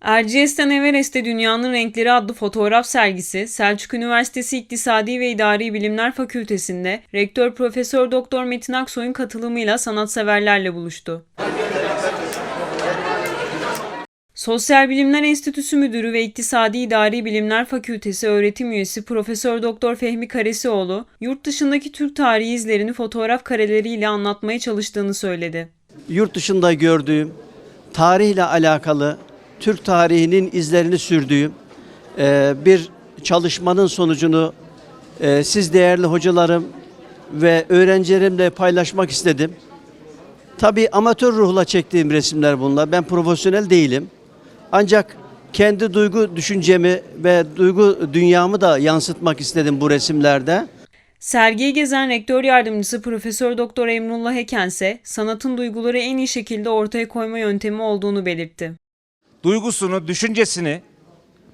Erciyes'ten Everest'te Dünyanın Renkleri adlı fotoğraf sergisi Selçuk Üniversitesi İktisadi ve İdari Bilimler Fakültesi'nde Rektör Profesör Doktor Metin Aksoy'un katılımıyla sanatseverlerle buluştu. Sosyal Bilimler Enstitüsü Müdürü ve İktisadi İdari Bilimler Fakültesi öğretim üyesi Profesör Doktor Fehmi Karesioğlu, yurt dışındaki Türk tarihi izlerini fotoğraf kareleriyle anlatmaya çalıştığını söyledi. yurt dışında gördüğüm tarihle alakalı Türk tarihinin izlerini sürdüğüm e, bir çalışmanın sonucunu e, siz değerli hocalarım ve öğrencilerimle paylaşmak istedim. Tabii amatör ruhla çektiğim resimler bunlar. Ben profesyonel değilim. Ancak kendi duygu düşüncemi ve duygu dünyamı da yansıtmak istedim bu resimlerde. Sergiyi gezen rektör yardımcısı Profesör Doktor Emrullah Ekense, sanatın duyguları en iyi şekilde ortaya koyma yöntemi olduğunu belirtti. Duygusunu, düşüncesini,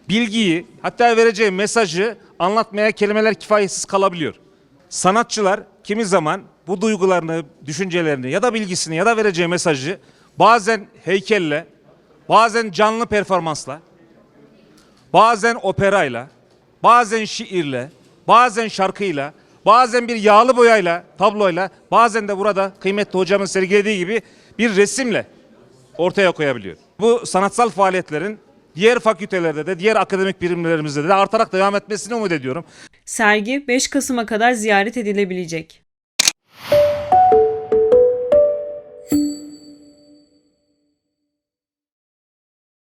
bilgiyi, hatta vereceği mesajı anlatmaya kelimeler kifayetsiz kalabiliyor. Sanatçılar kimi zaman bu duygularını, düşüncelerini ya da bilgisini ya da vereceği mesajı bazen heykelle, bazen canlı performansla, bazen operayla, bazen şiirle, bazen şarkıyla, bazen bir yağlı boyayla, tabloyla, bazen de burada kıymetli hocamın sergilediği gibi bir resimle ortaya koyabiliyor. Bu sanatsal faaliyetlerin diğer fakültelerde de, diğer akademik birimlerimizde de artarak devam etmesini umut ediyorum. Sergi 5 Kasım'a kadar ziyaret edilebilecek.